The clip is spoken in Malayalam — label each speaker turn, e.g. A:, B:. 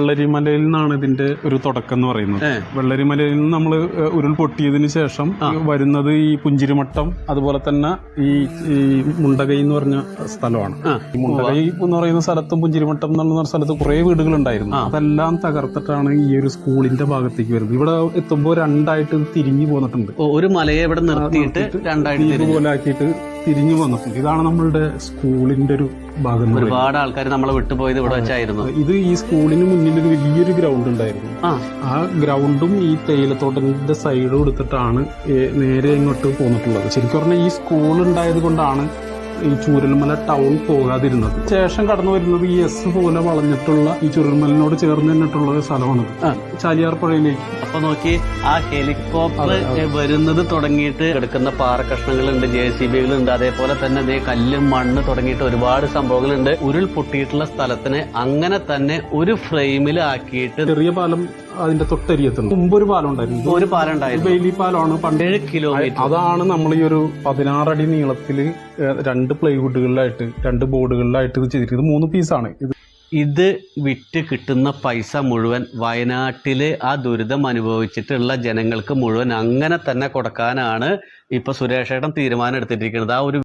A: വെള്ളരിമലയിൽ നിന്നാണ് ഇതിന്റെ ഒരു തുടക്കം എന്ന് പറയുന്നത്. വെള്ളരിമലയിൽ നിന്ന് നമ്മൾ ഉരുൾ പൊട്ടിയതിന് ശേഷം വരുന്നത് ഈ പുഞ്ചിരിമട്ടം അതുപോലെ തന്നെ ഈ ഈ മുണ്ടകൈ എന്ന് പറഞ്ഞ സ്ഥലമാണ്. ഈ മുണ്ടകൈ എന്ന് പറയുന്ന സ്ഥലത്തും പുഞ്ചിരിമട്ടം എന്ന് പറയുന്ന സ്ഥലത്ത് കുറെ വീടുകൾ ഉണ്ടായിരുന്നു അതെല്ലാം തകർത്തിട്ടാണ് ഈ ഒരു സ്കൂളിന്റെ ഭാഗത്തേക്ക് വരുന്നത്. ഇവിടെ എത്തുമ്പോൾ രണ്ടായിട്ട് തിരിഞ്ഞു പോന്നിട്ടുണ്ട്.
B: ഒരു മലയെ ഇവിടെ നിർത്തിയിട്ട് രണ്ടായിട്ട്
A: ഇതുപോലെ ആക്കിയിട്ട് തിരിഞ്ഞു വന്നിട്ടുണ്ട് ഇതാണ് നമ്മളുടെ സ്കൂളിന്റെ ഒരു ഭാഗം
B: ഒരുപാട് ആൾക്കാർ നമ്മളെ വിട്ടുപോയത് ഇവിടെ വെച്ചായിരുന്നു.
A: ഇത് ഈ സ്കൂളിന് മുന്നിൽ ഒരു വലിയൊരു ഗ്രൗണ്ട് ഉണ്ടായിരുന്നു.
B: ആ.
A: ആ ഗ്രൗണ്ടും ഈ തേയിലത്തോട്ടത്തിന്റെ സൈഡും എടുത്തിട്ടാണ് നേരെ ഇങ്ങോട്ട് പോന്നിട്ടുള്ളത്. ശരിക്കും പറഞ്ഞാൽ ഈ സ്കൂൾ ഉണ്ടായത് കൊണ്ടാണ് ഈ ചൂരൽമല ടൗൺ പോകാതിരുന്നത്. ശേഷം കടന്നു വരുന്നത് ഈ എസ് പോലെ വളഞ്ഞിട്ടുള്ള ഈ ചുരൽമലിനോട് ചേർന്ന് നിന്നിട്ടുള്ള ഒരു സ്ഥലമാണ്. ചാലിയാർ പുഴയിലേക്ക്.
B: അപ്പൊ നോക്കി ആ ഹെലികോപ്റ്റർ വരുന്നത് തുടങ്ങിയിട്ട് കിടക്കുന്ന പാറക്കഷ്ണങ്ങളുണ്ട് ജെ സി ബികളുണ്ട് അതേപോലെ തന്നെ ഇതേ കല്ലും മണ്ണ് തുടങ്ങിയിട്ട് ഒരുപാട് സംഭവങ്ങളുണ്ട്. ഉരുൾ പൊട്ടിയിട്ടുള്ള സ്ഥലത്തിന് അങ്ങനെ തന്നെ ഒരു ഫ്രെയിമിൽ ആക്കിയിട്ട്
A: ചെറിയ പാലം അതിന്റെ തൊട്ടരിയത്തുണ്ട് മുമ്പ് ഒരു പാലം ഉണ്ടായിരുന്നു
B: ഒരു പാലം ഉണ്ടായിരുന്നു
A: ബെയിലി പാലമാണ് പണ്ട്.
B: ഏഴ് കിലോമീറ്റർ.
A: അതാണ് നമ്മൾ ഈ ഒരു പതിനാറടി നീളത്തിൽ ഏഹ് രണ്ട് പ്ലൈവുഡുകളിലായിട്ട് രണ്ട് ബോർഡുകളിലായിട്ട് ഇത് ചെയ്തിരിക്കുന്നത് മൂന്ന് പീസാണ് ഇത്
B: ഇത് വിറ്റ് കിട്ടുന്ന പൈസ മുഴുവൻ വയനാട്ടിൽ ആ ദുരിതം അനുഭവിച്ചിട്ടുള്ള ജനങ്ങൾക്ക് മുഴുവൻ അങ്ങനെ തന്നെ കൊടുക്കാനാണ് ഇപ്പൊ സുരേഷേട്ടൻ തീരുമാനം എടുത്തിട്ടിരിക്കുന്നത് ആ ഒരു